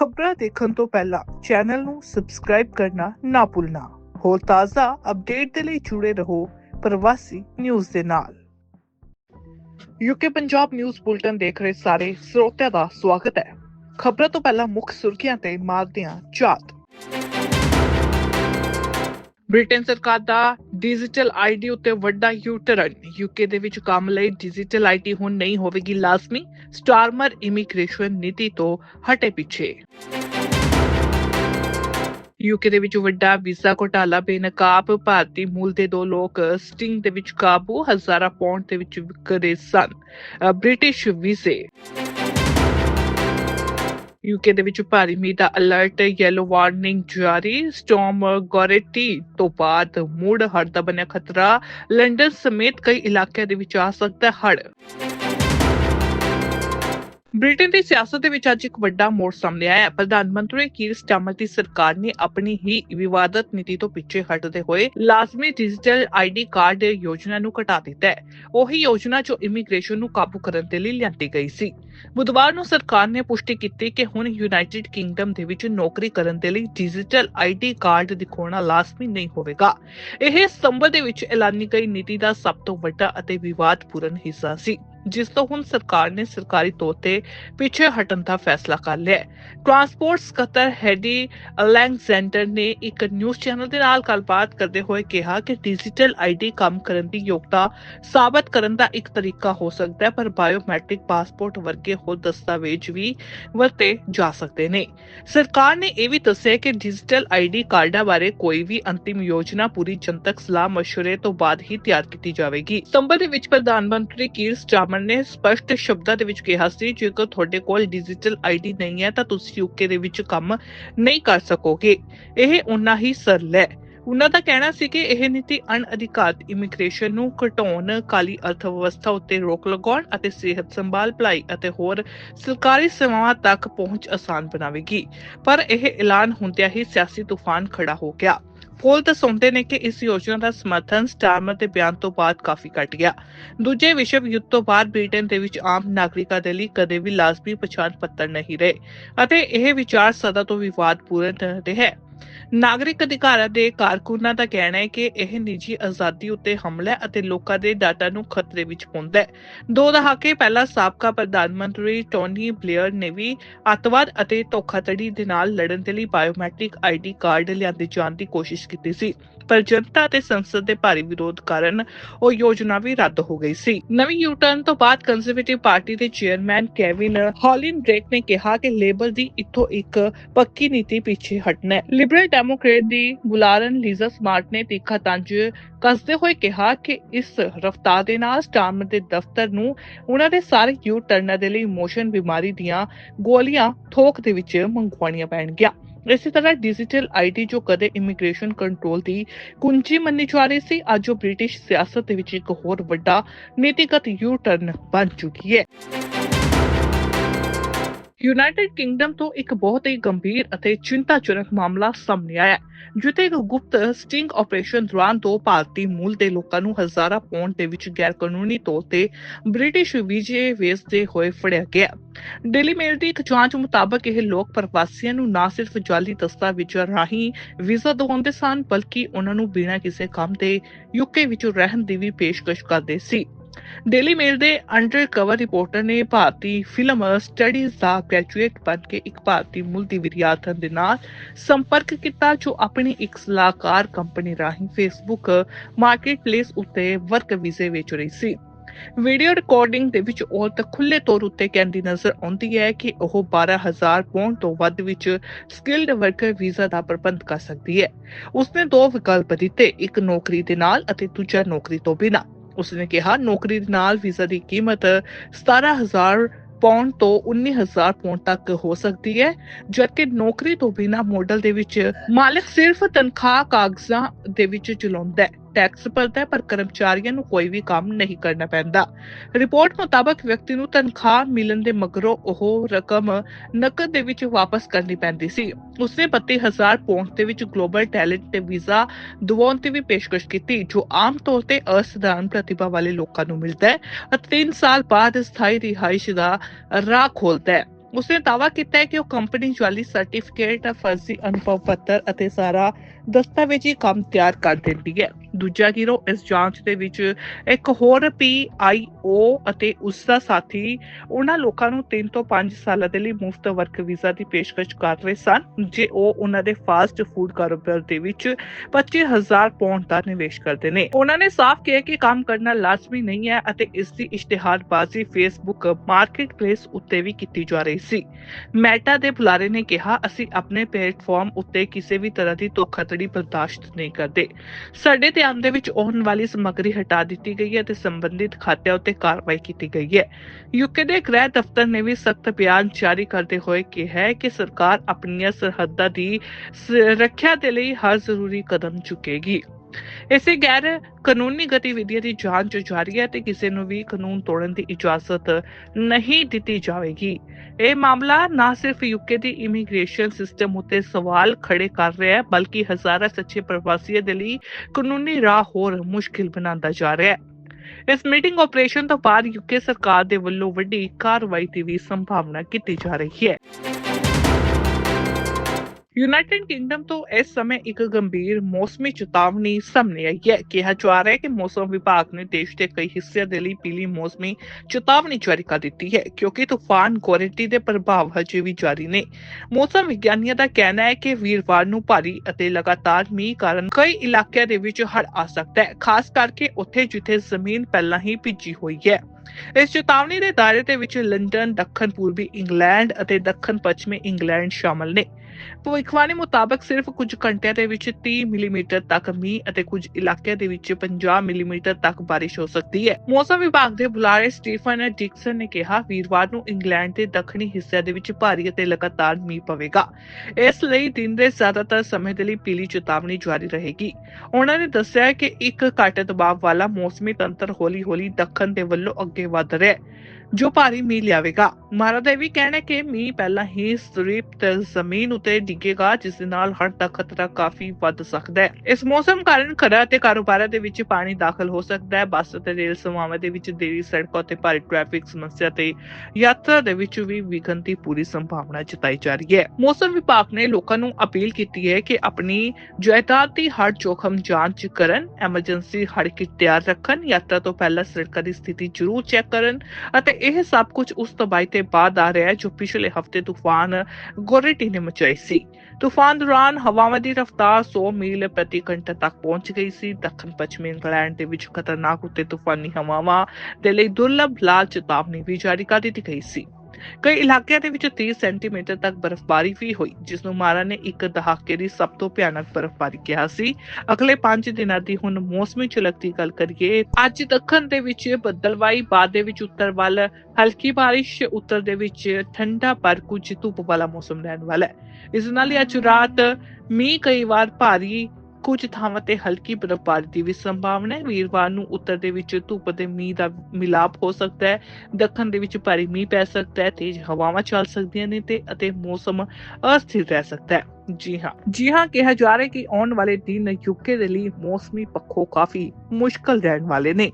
ਖਬਰਾਂ ਦੇਖਣ ਤੋਂ ਪਹਿਲਾਂ ਚੈਨਲ ਨੂੰ ਸਬਸਕ੍ਰਾਈਬ ਕਰਨਾ ਨਾ ਭੁੱਲਣਾ। ਹੋਰ ਤਾਜ਼ਾ ਅਪਡੇਟ ਦੇ ਲਈ ਜੁੜੇ ਰਹੋ ਪ੍ਰਵਾਸੀ ਨਿਊਜ਼ ਦੇ ਨਾਲ। ਯੂਕੇ ਪੰਜਾਬ ਨਿਊਜ਼ ਬੁਲਟਨ ਦੇਖ ਰਹੇ ਸਾਰੇ ਸਰੋਤਿਆਂ ਦਾ ਸਵਾਗਤ ਹੈ। ਖਬਰਾਂ ਤੋਂ ਪਹਿਲਾਂ ਮੁੱਖ ਸੁਰਖੀਆਂ ਤੇ ਮਾਰਦਿਆਂ ਹਾਂ ਬ੍ਰਿਟੇਨ ਸਰਕਾਰ ਦਾ ਡਿਜੀਟਲ ਆਈਡੀ ਉੱਤੇ ਵੱਡਾ ਯੂ ਯੂਕੇ ਦੇ ਵਿੱਚ ਕੰਮ ਲਈ ਡਿਜੀਟਲ ਆਈਡੀ ਹੁਣ ਨਹੀਂ ਹੋਵੇਗੀ ਲਾਜ਼ਮੀ, ਸਟਾਰਮਰ ਇਮੀਗ੍ਰੇਸ਼ਨ ਨੀਤੀ ਤੋਂ ਹਟੇ ਪਿੱਛੇ। ਯੂਕੇ ਦੇ ਵਿੱਚ ਵੱਡਾ ਵੀਜ਼ਾ ਘੋਟਾਲਾ, ਬੇਨਕਾਬ, ਭਾਰਤੀ ਮੂਲ ਦੇ ਦੋ ਲੋਕ ਸਟਿੰਗ ਦੇ ਵਿੱਚ ਕਾਬੂ, ਹਜ਼ਾਰਾਂ ਪੌਂਡ ਦੇ ਵਿੱਚ ਵਿਕਦੇ ਸਨ। ਬ੍ਰਿਟਿਸ਼ ਵੀਜ਼ੇ। ਯੂਕੇ ਦੇ ਵਿੱਚ ਭਾਰੀ ਮੀਂਹ ਦਾ ਅਲਰਟ ਯੈਲੋ ਵਾਰਨਿੰਗ ਜਾਰੀ। ਸਟਾਰਮ ਗੋਰੇਟੀ ਤੋਂ ਬਾਅਦ ਮੂਡ ਹੜ੍ਹ ਦਾ ਬਣਿਆ ਖਤਰਾ। ਲੰਡਨ ਸਮੇਤ ਕਈ ਇਲਾਕਿਆਂ ਦੇ ਵਿੱਚ ਆ ਸਕਦਾ ਹੈ ਹੜ੍ਹ। ਬ੍ਰਿਟੇਨ ਦੀ ਸਿਆਸਤ ਦੇ ਵਿੱਚ ਅੱਜ ਇੱਕ ਵੱਡਾ ਮੋੜ ਸਾਹਮਣੇ ਆਇਆ ਹੈ। ਪ੍ਰਧਾਨ ਮੰਤਰੀ ਕੀਰ ਸਟਾਰਮਰ ਦੀ ਸਰਕਾਰ ਨੇ ਆਪਣੀ ਹੀ ਵਿਵਾਦਤ ਨੀਤੀ ਤੋਂ ਪਿੱਛੇ ਹਟਦੇ ਹੋਏ ਲਾਜ਼ਮੀ ਡਿਜੀਟਲ ਆਈਡੀ ਕਾਰਡ ਯੋਜਨਾ ਨੂੰ ਘਟਾ ਦਿੱਤਾ ਹੈ। ਉਹੀ ਯੋਜਨਾ ਜੋ ਇਮੀਗ੍ਰੇਸ਼ਨ ਨੂੰ ਕਾਬੂ ਕਰਨ ਦੇ ਲਈ ਲਿਆਂਦੀ ਗਈ ਸੀ। ਬੁੱਧਵਾਰ ਨੂੰ ਸਰਕਾਰ ਨੇ ਪੁਸ਼ਟੀ ਕੀਤੀ ਕਿ ਹੁਣ ਯੂਨਾਈਟਿਡ ਕਿੰਗਡਮ ਦੇ ਵਿੱਚ ਨੌਕਰੀ ਕਰਨ ਦੇ ਲਈ ਡਿਜੀਟਲ ਆਈਡੀ ਕਾਰਡ ਦਿਖਾਉਣਾ ਲਾਜ਼ਮੀ ਨਹੀਂ ਹੋਵੇਗਾ। ਇਹ ਸਤੰਬਰ ਦੇ ਵਿੱਚ ਐਲਾਨੀ ਗਈ ਨੀਤੀ ਦਾ ਸਭ ਤੋਂ ਵੱਡਾ ਅਤੇ ਵਿਵਾਦਪੂਰਨ ਹਿੱਸਾ ਸੀ। ਜਿਸ ਤੋਂ ਹੁਣ ਸਰਕਾਰ ਨੇ ਸਰਕਾਰੀ ਤੌਰ ਤੇ ਪਿੱਛੇ ਹਟਣ ਦਾ ਫੈਸਲਾ ਕਰ ਲਿਆ ਹੈ। ਟਰਾਂਸਪੋਰਟ ਸਕੱਤਰ ਹੈਡੀ ਅਲੈਗਜ਼ੈਂਡਰ ਨੇ ਇੱਕ ਨਿਊਜ਼ ਚੈਨਲ ਦੇ ਨਾਲ ਗੱਲਬਾਤ ਕਰਦੇ ਹੋਏ ਕਿਹਾ ਕਿ ਡਿਜੀਟਲ ਆਈਡੀ ਕੰਮ ਕਰਨ ਦੀ ਯੋਗਤਾ ਸਾਬਤ ਕਰਨ ਦਾ ਇੱਕ ਤਰੀਕਾ ਹੋ ਸਕਦਾ ਹੈ, ਪਰ ਬਾਇਓਮੈਟ੍ਰਿਕ ਪਾਸਪੋਰਟ ਵਰਗੇ ਹੋਰ ਦਸਤਾਵੇਜ਼ ਵੀ ਵਰਤੇ ਜਾ ਸਕਦੇ ਨੇ। ਸਰਕਾਰ ਨੇ ਇਹ ਵੀ ਦੱਸਿਆ ਕਿ ਡਿਜੀਟਲ ਆਈਡੀ ਕਾਰਡਾਂ ਬਾਰੇ ਕੋਈ ਵੀ ਅੰਤਿਮ ਯੋਜਨਾ ਪੂਰੀ ਜਨਤਕ ਸਲਾਹ ਮਸ਼ਵਰੇ ਤੋਂ ਬਾਅਦ ਹੀ ਤਿਆਰ ਕੀਤੀ ਜਾਵੇਗੀ। ਸਤੰਬਰ ਦੇ ਵਿੱਚ ਪ੍ਰਧਾਨ ਮੰਤਰੀ ਕੀਰ ਸਟਾਰਮਰ ਨੇ ਸਪਸ਼ਟ ਸ਼ਬਦਾਂ ਦੇ ਵਿੱਚ ਕਿਹਾ ਸੀ, ਜੇਕਰ ਤੁਹਾਡੇ ਕੋਲ ਡਿਜੀਟਲ ਆਈਡੀ ਨਹੀਂ ਹੈ ਤਾਂ ਤੁਸੀਂ ਯੂਕੇ ਦੇ ਵਿੱਚ ਕੰਮ ਨਹੀਂ ਕਰ ਸਕੋਗੇ। ਇਹ ਉਨਾ ਹੀ ਸਰਲ ਹੈ। ਉਹਨਾਂ ਦਾ ਕਹਿਣਾ ਸੀ ਕਿ ਇਹ ਨੀਤੀ ਅਣਅਧਿਕਾਰਤ ਇਮੀਗ੍ਰੇਸ਼ਨ ਨੂੰ ਘਟਾਉਣ, ਕਾਲੀ ਅਰਥਵਿਵਸਥਾ ਉੱਤੇ ਰੋਕ ਲਗਾਉਣ ਅਤੇ ਸਿਹਤ ਸੰਭਾਲ, ਭਲਾਈ ਅਤੇ ਹੋਰ ਸਰਕਾਰੀ ਸੇਵਾਵਾਂ ਤੱਕ ਪਹੁੰਚ ਆਸਾਨ ਬਣਾਵੇਗੀ। ਪਰ ਇਹ ਐਲਾਨ ਹੁੰਦਿਆਂ ਹੀ ਸਿਆਸੀ ਤੂਫਾਨ ਖੜਾ ਹੋ ਗਿਆ। ਪੋਲ ਦਸਾਉਂਦੇ ਨੇ ਕਿ ਇਸ ਯੋਜਨਾ ਦਾ ਸਮਰਥਨ ਸਟਾਰਮਰ ਦੇ ਬਿਆਨ ਤੋਂ ਬਾਅਦ ਕਾਫੀ ਘਟ ਗਿਆ। ਦੂਜੇ ਵਿਸ਼ਵ ਯੁੱਧ ਤੋਂ ਬਾਅਦ ਬ੍ਰਿਟੇਨ ਦੇ ਵਿੱਚ ਆਮ ਨਾਗਰਿਕਾਂ ਦੇ ਲਈ ਕਦੇ ਵੀ ਲਾਜ਼ਮੀ ਪਛਾਣ ਪੱਤਰ ਨਹੀਂ ਰਹੇ ਅਤੇ ਇਹ ਵਿਚਾਰ ਸਦਾ ਤੋਂ ਵਿਵਾਦ ਪੂਰਨ ਹੈ। ਨਾਗਰਿਕ ਅਧਿਕਾਰਾਂ ਦੇ ਕਾਰਕੁਨਾਂ ਦਾ ਕਹਿਣਾ ਹੈ ਕਿ ਇਹ ਨਿੱਜੀ ਆਜ਼ਾਦੀ ਉੱਤੇ ਹਮਲਾ ਹੈ ਅਤੇ ਲੋਕਾਂ ਦੇ ਡਾਟਾ ਨੂੰ ਖਤਰੇ ਵਿੱਚ ਪਾਉਂਦਾ ਹੈ। ਦੋ ਦਹਾਕੇ ਪਹਿਲਾਂ ਸਾਬਕਾ ਪ੍ਰਧਾਨ ਮੰਤਰੀ ਟੋਨੀ ਬਲੇਅਰ ਨੇ ਵੀ ਅੱਤਵਾਦ ਅਤੇ ਧੋਖਾਧੜੀ ਦੇ ਨਾਲ ਲੜਨ ਦੇ ਲਈ ਬਾਇਓਮੈਟ੍ਰਿਕ ਆਈਡੀ ਕਾਰਡ ਲਿਆਂਦੇ ਜਾਣ ਦੀ ਕੋਸ਼ਿਸ਼ ਕੀਤੀ ਸੀ। ਪਰ ਜਨਤਾ ਤੇ ਸੰਸਦ ਦੇ ਭਾਰੀ ਵਿਰੋਧ ਕਾਰਨ ਉਹ ਯੋਜਨਾ ਵੀ ਰੱਦ ਹੋ ਗਈ ਸੀ। ਨਵੀਂ ਯੂਟਰਨ ਤੋਂ ਬਾਅਦ ਕੰਜ਼ਰਵੇਟਿਵ ਪਾਰਟੀ ਦੇ ਚੇਅਰਮੈਨ ਕੈਵਿਨ ਹਾਲਿਨ ਡ੍ਰੇਕ ਨੇ ਕਿਹਾ ਕਿ ਲੇਬਰ ਦੀ ਇੱਥੋਂ ਇੱਕ ਪੱਕੀ ਨੀਤੀ ਪਿੱਛੇ ਹਟਣਾ ਹੈ। ਲਿਬਰਲ ਡੈਮੋਕ੍ਰੇਟ ਦੀ ਬੁਲਾਰਨ ਲੀਜ਼ਾ ਸਮਾਰਟ ਨੇ ਤਿੱਖਾ ਤੰਜ ਕੱਸਦੇ ਹੋਏ ਕਿਹਾ ਕਿ ਇਸ ਰਫਤਾਰ ਦੇ ਨਾਲ ਸਟਾਰਮਰ ਦੇ ਦਫ਼ਤਰ ਨੂੰ ਉਹਨਾਂ ਦੇ ਸਾਰੇ ਯੂ ਟਰਨਾਂ ਦੇ ਲਈ ਮੋਸ਼ਨ ਬਿਮਾਰੀ ਦੀਆਂ ਗੋਲੀਆਂ ਥੋਕ ਦੇ ਵਿੱਚ ਮੰਗਵਾਉਣੀਆਂ ਪੈਣਗੀਆਂ। ਇਸੇ ਤਰ੍ਹਾਂ ਡਿਜੀਟਲ ਆਈਡੀ ਜੋ ਕਦੇ ਇਮੀਗ੍ਰੇਸ਼ਨ ਕੰਟਰੋਲ ਦੀ ਕੁੰਜੀ ਮੰਨੀ ਜਾ ਰਹੀ ਸੀ, ਅੱਜ ਉਹ ਬ੍ਰਿਟਿਸ਼ ਸਿਆਸਤ ਦੇ ਵਿੱਚ ਇੱਕ ਹੋਰ ਵੱਡਾ ਨੀਤੀਗਤ ਯੂ ਟਰਨ ਬਣ ਚੁੱਕੀ ਹੈ। ਯੂਨਾਈਟਿਡ ਕਿੰਗਡਮ ਤੋਂ ਇੱਕ ਬਹੁਤ ਹੀ ਗੰਭੀਰ ਅਤੇ ਚਿੰਤਾਜਨਕ ਮਾਮਲਾ ਸਾਹਮਣੇ ਆਇਆ ਜਿੱਥੇ ਇੱਕ ਗੁਪਤ ਸਟਿੰਗ ਆਪਰੇਸ਼ਨ ਦੌਰਾਨ ਦੋ ਭਾਰਤੀ ਮੂਲ ਦੇ ਲੋਕਾਂ ਨੂੰ ਹਜ਼ਾਰਾਂ ਪੌਂਡ ਦੇ ਵਿੱਚ ਗੈਰ ਕਾਨੂੰਨੀ ਤੌਰ ਤੇ ਬ੍ਰਿਟਿਸ਼ ਵੀਜ਼ੇ ਵੇਚਦੇ ਹੋਏ ਫੜਿਆ ਗਿਆ ਡੇਲੀ ਮੇਲ ਦੀ ਇੱਕ ਜਾਂਚ ਮੁਤਾਬਕ ਇਹ ਲੋਕ ਪ੍ਰਵਾਸੀਆਂ ਨੂੰ ਨਾ ਸਿਰਫ ਜਾਲੀ ਦਸਤਾਵੇਜ਼ਾਂ ਰਾਹੀਂ ਵੀਜ਼ਾ ਦਿਵਾਉਂਦੇ ਸਨ, ਬਲਕਿ ਉਹਨਾਂ ਨੂੰ ਬਿਨਾਂ ਕਿਸੇ ਕੰਮ ਦੇ ਯੂਕੇ ਵਿੱਚ ਰਹਿਣ ਦੀ ਵੀ ਪੇਸ਼ਕਸ਼ ਕਰਦੇ ਸੀ। ਡੇਲੀ ਮੇਲ ਦੇ ਅੰਡਰ ਕਵਰ ਰਿਪੋਰਟਰ ਨੇ ਭਾਰਤੀ ਫਿਲਮ ਸਟੱਡੀਜ਼ ਦਾ ਗ੍ਰੈਜੂਏਟ ਬਣ ਕੇ ਇੱਕ ਭਾਰਤੀ ਮੂਲ ਦੀ ਵਿਦਿਆਰਥਣ ਦੇ ਨਾਲ ਸੰਪਰਕ ਕੀਤਾ, ਜੋ ਆਪਣੀ ਇੱਕ ਸਲਾਹਕਾਰ ਕੰਪਨੀ ਰਾਹੀਂ ਫੇਸਬੁੱਕ ਮਾਰਕੀਟਪਲੇਸ ਉੱਤੇ ਵਰਕ ਵੀਜ਼ੇ ਵੇਚ ਰਹੀ ਸੀ। ਵੀਡੀਓ ਰਿਕਾਰਡਿੰਗ ਦੇ ਵਿੱਚ ਔਰਤ ਖੁੱਲੇ ਤੌਰ ਉੱਤੇ ਕਹਿੰਦੀ ਨਜ਼ਰ ਆਉਂਦੀ ਹੈ ਕਿ ਉਹ 12000 ਪੌਂਡ ਤੋਂ ਵੱਧ ਵਿੱਚ ਸਕਿਲਡ ਵਰਕਰ ਵੀਜ਼ਾ ਦਾ ਪ੍ਰਬੰਧ ਕਰ ਸਕਦੀ ਹੈ। ਉਸਨੇ ਦੋ ਵਿਕਲਪ ਦਿੱਤੇ, ਇੱਕ ਨੌਕਰੀ ਦੇ ਨਾਲ ਅਤੇ ਦੂਜਾ ਨੌਕਰੀ ਤੋਂ ਬਿਨਾਂ। ਉਸਨੇ ਕਿਹਾ, ਨੌਕਰੀ ਦੇ ਨਾਲ ਵੀਜ਼ਾ ਦੀ ਕੀਮਤ 17000 ਪੌਂਡ ਤੋਂ 19000 ਪੌਂਡ ਤੱਕ ਹੋ ਸਕਦੀ ਹੈ, ਜਦਕਿ ਨੌਕਰੀ ਤੋਂ ਬਿਨਾ ਮਾਡਲ ਦੇ ਵਿੱਚ ਮਾਲਕ ਸਿਰਫ ਤਨਖਾਹ ਕਾਗਜ਼ਾਂ ਦੇ ਵਿੱਚ ਚਲਾਉਂਦਾ ਹੈ। ਟੈਕਸ ਭਰਦਾ ਹੈ, ਪਰ ਕਰਮਚਾਰੀਆਂ ਨੂੰ ਕੋਈ ਵੀ ਕੰਮ ਨਹੀਂ ਕਰਨਾ ਪੈਂਦਾ। ਰਿਪੋਰਟ ਮੁਤਾਬਕ ਵਿਅਕਤੀ ਨੂੰ ਤਨਖਾਹ ਮਿਲਣ ਦੇ ਮਗਰੋਂ ਉਹ ਰਕਮ ਨਕਦ ਦੇ ਵਿੱਚ ਵਾਪਸ ਕਰਨੀ ਪੈਂਦੀ ਸੀ। ਉਸਨੇ 32000 ਪੌਂਡ ਦੇ ਵਿੱਚ ਗਲੋਬਲ ਟੈਲੈਂਟ ਤੇ ਵੀਜ਼ਾ ਦਿਵਾਉਣ ਦੀ ਵੀ ਪੇਸ਼ਕਸ਼ ਕੀਤੀ, ਜੋ ਆਮ ਤੌਰ ਤੇ ਅਸਧਾਰਨ ਪ੍ਰਤਿਭਾ ਵਾਲੇ ਲੋਕਾਂ ਨੂੰ ਮਿਲਦਾ ਹੈ ਅਤੇ 3 ਸਾਲ ਬਾਅਦ ਸਥਾਈ ਰਿਹਾਇਸ਼ ਦਾ ਰਾਹ ਖੋਲਦਾ ਹੈ। ਉਸਨੇ ਦਾਅਵਾ ਕੀਤਾ ਹੈ ਕਿ ਉਹ ਕੰਪਨੀ ਜਾਲੀ ਸਰਟੀਫਿਕੇਟ ਫਰਜ਼ੀ ਅਨੁਭਵ ਪੱਤਰ ਅਤੇ ਸਾਰਾ ਦਸਤਾਵੇਜ਼ੀ ਕੰਮ ਤਿਆਰ ਕਰ ਦਿੰਦੀ ਹੈ। ਦੂਜਾ ਗਿਰੋ ਇਸ ਜਾਂਚ ਦੇ ਵਿੱਚ ਇੱਕ ਹੋਰ ਪੀਆਈਓ ਅਤੇ ਉਸ ਦਾ ਸਾਥੀ ਉਹਨਾਂ ਲੋਕਾਂ ਨੂੰ 3 ਤੋਂ 5 ਸਾਲਾਂ ਦੇ ਲਈ ਮੁਫਤ ਵਰਕ ਵੀਜ਼ਾ ਦੀ ਪੇਸ਼ਕਸ਼ ਕਰ ਰਹੇ ਸਨ, ਜੇ ਉਹ ਉਹਨਾਂ ਦੇ ਫਾਸਟ ਫੂਡ ਕਾਰੋਬਾਰ ਦੇ ਵਿੱਚ 25000 ਪੌਂਡ ਦਾ ਨਿਵੇਸ਼ ਕਰਦੇ ਨੇ। ਉਹਨਾਂ ਨੇ ਸਾਫ਼ ਕਿਹਾ ਕਿ ਕੰਮ ਕਰਨਾ ਲਾਜ਼ਮੀ ਨਹੀਂ ਹੈ ਅਤੇ ਇਸ ਦੀ ਇਸ਼ਤਿਹਾਰਬਾਜ਼ੀ ਫੇਸਬੁੱਕ ਮਾਰਕੀਟ ਪਲੇਸ ਉੱਤੇ ਵੀ ਕੀਤੀ ਜਾ ਰਹੀ ਸੀ। ਮੈਟਾ ਦੇ ਬੁਲਾਰੇ ਨੇ ਕਿਹਾ, ਅਸੀਂ ਆਪਣੇ ਪਲੇਟਫਾਰਮ ਉੱਤੇ ਕਿਸੇ ਵੀ ਤਰ੍ਹਾਂ ਦੀ ਧੋਖਾਧੜੀ ਬਰਦਾਸ਼ਤ ਨਹੀਂ ਕਰਦੇ। ਸਾਡੇ ਧਿਆਨ ਦੇ ਵਿੱਚ ਆਉਣ ਵਾਲੀ ਸਮੱਗਰੀ ਹਟਾ ਦਿੱਤੀ ਗਈ ਹੈ ਤੇ ਸੰਬੰਧਿਤ ਖਾਤਿਆਂ ਉੱਤੇ ਕਾਰਵਾਈ ਕੀਤੀ ਗਈ ਹੈ। ਯੂਕੇ ਦੇ ਗ੍ਰਹਿ ਦਫ਼ਤਰ ਨੇ ਵੀ ਸਖਤ ਬਿਆਨ ਜਾਰੀ ਕਰਦੇ ਹੋਏ ਕਿਹਾ ਹੈ ਕਿ ਸਰਕਾਰ ਆਪਣੀਆਂ ਸਰਹੱਦਾਂ ਦੀ ਰੱਖਿਆ ਦੇ ਲਈ ਹਰ ਜ਼ਰੂਰੀ ਕਦਮ ਚੁੱਕੇਗੀ। ਇਸੇ ਗੈਰ ਕਾਨੂੰਨੀ ਗਤੀਵਿਧੀਆਂ ਦੀ ਜਾਂਚ ਜਾਰੀ ਹੈ ਤੇ ਕਿਸੇ ਨੂੰ ਵੀ ਕਾਨੂੰਨ ਤੋੜਨ ਦੀ ਇਜਾਜ਼ਤ ਨਹੀਂ ਦਿੱਤੀ ਜਾਵੇਗੀ। ਇਹ ਮਾਮਲਾ ਨਾ ਸਿਰਫ ਯੂਕੇ ਦੀ ਇਮੀਗ੍ਰੇਸ਼ਨ ਸਿਸਟਮ ਉੱਤੇ ਸਵਾਲ ਖੜੇ ਕਰ ਰਿਹਾ ਹੈ, ਬਲਕਿ ਹਜ਼ਾਰਾਂ ਸੱਚੇ ਪ੍ਰਵਾਸੀਆਂ ਦੇ ਲਈ ਕਾਨੂੰਨੀ ਰਾਹ ਹੋਰ ਮੁਸ਼ਕਿਲ ਬਣਾਉਂਦਾ ਜਾ ਰਿਹਾ ਹੈ। ਇਸ ਮੀਟਿੰਗ ਆਪਰੇਸ਼ਨ ਤੋਂ ਬਾਅਦ ਯੂਕੇ ਸਰਕਾਰ ਦੇ ਵੱਲੋਂ ਵੱਡੀ ਕਾਰਵਾਈ ਦੀ ਵੀ ਸੰਭਾਵਨਾ ਕੀਤੀ ਜਾ ਰਹੀ ਹੈ। ਯੂਨਾਈਟਿਡ ਕਿੰਗਡਮ ਤੋਂ ਇਸ ਸਮੇਂ ਇੱਕ ਗੰਭੀਰ ਮੌਸਮੀ ਚੇਤਾਵਨੀ ਸਾਹਮਣੇ ਆਈ ਹੈ। ਕਿਹਾ ਜਾ ਰਿਹਾ ਹੈ ਕਿ ਮੌਸਮ ਵਿਭਾਗ ਨੇ ਦੇਸ਼ ਦੇ ਕਈ ਹਿੱਸਿਆਂ ਦੇ ਲਈ ਪੀਲੀ ਮੌਸਮੀ ਚੇਤਾਵਨੀ ਜਾਰੀ ਕਰ ਦਿੱਤੀ ਹੈ, ਕਿਉਂਕਿ ਤੂਫਾਨ ਗੋਰੇਟੀ ਦੇ ਪ੍ਰਭਾਵ ਹਜੇ ਵੀ ਜਾਰੀ ਨੇ। ਮੌਸਮ ਵਿਗਿਆਨੀਆਂ ਦਾ ਕਹਿਣਾ ਹੈ ਕਿ ਵੀਰਵਾਰ ਨੂੰ ਭਾਰੀ ਅਤੇ ਲਗਾਤਾਰ ਮੀਂਹ ਕਾਰਨ ਕਈ ਇਲਾਕਿਆਂ ਦੇ ਵਿੱਚ ਹੜ੍ਹ ਆ ਸਕਦਾ ਹੈ, ਖਾਸ ਕਰਕੇ ਉੱਥੇ ਜਿੱਥੇ ਜ਼ਮੀਨ ਪਹਿਲਾਂ ਹੀ ਭਿੱਜੀ ਹੋਈ ਹੈ। ਇਸ ਚੇਤਾਵਨੀ ਦੇ ਦਾਇਰੇ ਦੇ ਵਿੱਚ ਲੰਡਨ, ਦੱਖਣ ਪੂਰਬੀ ਇੰਗਲੈਂਡ ਅਤੇ ਦੱਖਣ ਪੱਛਮੀ ਇੰਗਲੈਂਡ ਸ਼ਾਮਲ ਨੇ। ਭਵਿੱਖਬਾਣੀ ਮੁਤਾਬਕ ਸਿਰਫ ਕੁਝ ਘੰਟਿਆਂ ਦੇ ਵਿੱਚ 30 ਮਿਲੀਮੀਟਰ ਤੱਕ ਮੀਂਹ ਅਤੇ ਕੁਝ ਇਲਾਕਿਆਂ ਦੇ ਵਿੱਚ 50 ਮਿਲੀਮੀਟਰ ਤੱਕ ਬਾਰਿਸ਼ ਹੋ ਸਕਦੀ ਹੈ। ਮੌਸਮ ਵਿਭਾਗ ਦੇ ਬੁਲਾਰੇ ਸਟੀਫਨ ਡਿਕਸਨ ਨੇ ਕਿਹਾ, ਵੀਰਵਾਰ ਨੂੰ ਇੰਗਲੈਂਡ ਦੇ ਦੱਖਣੀ ਹਿੱਸਿਆਂ ਦੇ ਵਿੱਚ ਭਾਰੀ ਅਤੇ ਲਗਾਤਾਰ ਮੀਂਹ ਪਵੇਗਾ। ਇਸ ਲਈ ਦਿਨ ਦੇ ਜ਼ਿਆਦਾਤਰ ਸਮੇਂ ਦੇ ਲਈ ਪੀਲੀ ਚੇਤਾਵਨੀ ਜਾਰੀ ਰਹੇਗੀ। ਉਹਨਾਂ ਨੇ ਦੱਸਿਆ ਕਿ ਇੱਕ ਘੱਟ ਦਬਾਅ ਵਾਲਾ ਮੌਸਮੀ ਤੰਤਰ ਹੌਲੀ-ਹੌਲੀ ਦੱਖਣ ਦੇ ਵੱਲੋਂ ਅੱਗੇ ਵਧ ਰਿਹਾ ਜੋ ਭਾਰੀ ਮੀਂਹ ਲਿਆਵੇਗਾ। ਮਾਰਾ ਦਾ ਵੀ ਕਹਿਣਾ ਹੈ ਕਿ ਮੀਂਹ ਪਹਿਲਾਂ ਹੀ ਸਟ੍ਰਿਪ ਜ਼ਮੀਨ ਉਤੇ ਡਿੱਗੇਗਾ, ਜਿਸ ਦੇ ਨਾਲ ਹੜ੍ਹ ਦਾ ਖਤਰਾ ਕਾਫੀ ਵੱਧ ਸਕਦਾ ਹੈ। ਇਸ ਮੌਸਮ ਕਾਰਨ ਘਰਾਂ ਅਤੇ ਕਾਰੋਬਾਰਾਂ ਦੇ ਵਿੱਚ ਪਾਣੀ ਦਾਖਲ ਹੋ ਸਕਦਾ ਹੈ। ਬੱਸ ਅਤੇ ਰੇਲ ਸੇਵਾਵਾਂ ਦੇ ਵਿੱਚ ਦੇਰੀ, ਸੜਕਾਂ ਤੇ ਭਾਰੀ ਟ੍ਰੈਫਿਕ ਸਮੱਸਿਆ ਤੇ ਯਾਤਰਾ ਦੇ ਵਿੱਚ ਵੀ ਵਿਘਨ ਦੀ ਪੂਰੀ ਸੰਭਾਵਨਾ ਜਤਾਈ ਜਾ ਰਹੀ ਹੈ। ਮੌਸਮ ਵਿਭਾਗ ਨੇ ਲੋਕਾਂ ਨੂੰ ਅਪੀਲ ਕੀਤੀ ਹੈ ਕਿ ਆਪਣੀ ਜਾਇਦਾਦ ਦੀ ਹੜ੍ਹ ਜੋਖਮ ਜਾਂਚ ਕਰਨ, ਐਮਰਜੈਂਸੀ ਹੜ੍ਹ ਕਿਟ ਤਿਆਰ ਰੱਖਣ, ਯਾਤਰਾ ਤੋਂ ਪਹਿਲਾਂ ਸੜਕਾਂ ਦੀ ਸਥਿਤੀ ਜ਼ਰੂਰ ਚੈੱਕ ਕਰਨ ਅਤੇ ਇਹ ਸਭ ਕੁਝ ਉਸ ਤਬਾਹੀ ਤੇ ਬਾਅਦ ਆ ਰਿਹਾ ਹੈ ਜੋ ਪਿਛਲੇ ਹਫ਼ਤੇ ਤੂਫਾਨ ਗੋਰੇਟੀ ਨੇ ਮਚਾਈ ਸੀ। ਤੂਫਾਨ ਦੌਰਾਨ ਹਵਾਵਾਂ ਦੀ ਰਫ਼ਤਾਰ 100 ਮੀਲ ਪ੍ਰਤੀ ਘੰਟਾ ਤੱਕ ਪਹੁੰਚ ਗਈ ਸੀ। ਦੱਖਣ ਪੱਛਮੀ ਇੰਗਲੈਂਡ ਦੇ ਵਿੱਚ ਖਤਰਨਾਕ ਉੱਤੇ ਤੂਫਾਨੀ ਹਵਾਵਾਂ ਦੇ ਲਈ ਦੁਰਲਭ ਲਾਲ ਚੇਤਾਵਨੀ ਵੀ ਜਾਰੀ ਕਰ ਦਿੱਤੀ ਗਈ ਸੀ। ਕਈ ਇਲਾਕਿਆਂ ਦੇ ਵਿੱਚ 30 ਸੈਂਟੀਮੀਟਰ ਤੱਕ ਬਰਫ਼ਬਾਰੀ ਵੀ ਹੋਈ, ਜਿਸ ਨੂੰ ਮਾਰਾ ਨੇ ਇੱਕ ਦਹਾਕੇ ਦੀ ਸਭ ਤੋਂ ਭਿਆਨਕ ਬਰਫ਼ਬਾਰੀ ਕਿਹਾ ਸੀ। ਅਗਲੇ 5 ਦਿਨਾਂ ਦੀ ਹੁਣ ਮੌਸਮੀ ਝਲਕ ਦੀ ਗੱਲ ਕਰੀਏ, ਅੱਜ ਦੱਖਣ ਦੇ ਵਿੱਚ ਬੱਦਲਵਾਈ, ਬਾਅਦ ਦੇ ਵਿੱਚ ਉੱਤਰ ਵੱਲ, ਹਲਕੀ ਬਾਰਿਸ਼, ਉੱਤਰ ਦੇ ਵਿੱਚ ਠੰਡਾ ਪਰ ਕੁਝ ਧੁੱਪ ਵਾਲਾ ਮੌਸਮ ਰਹਿਣ ਵਾਲਾ ਹੈ। ਇਸ ਨਾਲ ਹੀ ਅੱਜ ਰਾਤ ਮੀਂਹ ਕਈ ਵਾਰ ਭਾਰੀ ਕੁਝ ਥਾਵਾਂ ਤੇ ਹਲਕੀ ਬਰਫ਼ਬਾਰੀ ਦੀ ਵੀ ਸੰਭਾਵਨਾ ਹੈ। ਵੀਰਵਾਰ ਨੂੰ ਉੱਤਰ ਦੇ ਵਿੱਚ ਧੁੱਪ ਤੇ ਮੀਂਹ ਦਾ ਮਿਲਾਪ ਹੋ ਸਕਦਾ ਹੈ। ਦੱਖਣ ਦੇ ਵਿੱਚ ਭਾਰੀ ਮੀਂਹ ਪੈ ਸਕਦਾ ਹੈ, ਤੇਜ਼ ਹਵਾਵਾਂ ਚੱਲ ਸਕਦੀਆਂ ਨੇ ਤੇ ਅਤੇ ਮੌਸਮ ਅਸਥਿਰ ਰਹਿ ਸਕਦਾ ਹੈ। ਜੀ ਹਾਂ। ਜੀ ਹਾਂ, ਕਿਹਾ ਜਾ ਰਿਹਾ ਕਿ ਆਉਣ ਵਾਲੇ ਦਿਨ ਯੂਕੇ ਦੇ ਲਈ ਮੌਸਮੀ ਪੱਖੋਂ ਕਾਫੀ ਮੁਸ਼ਕਲ ਰਹਿਣ ਵਾਲੇ ਨੇ।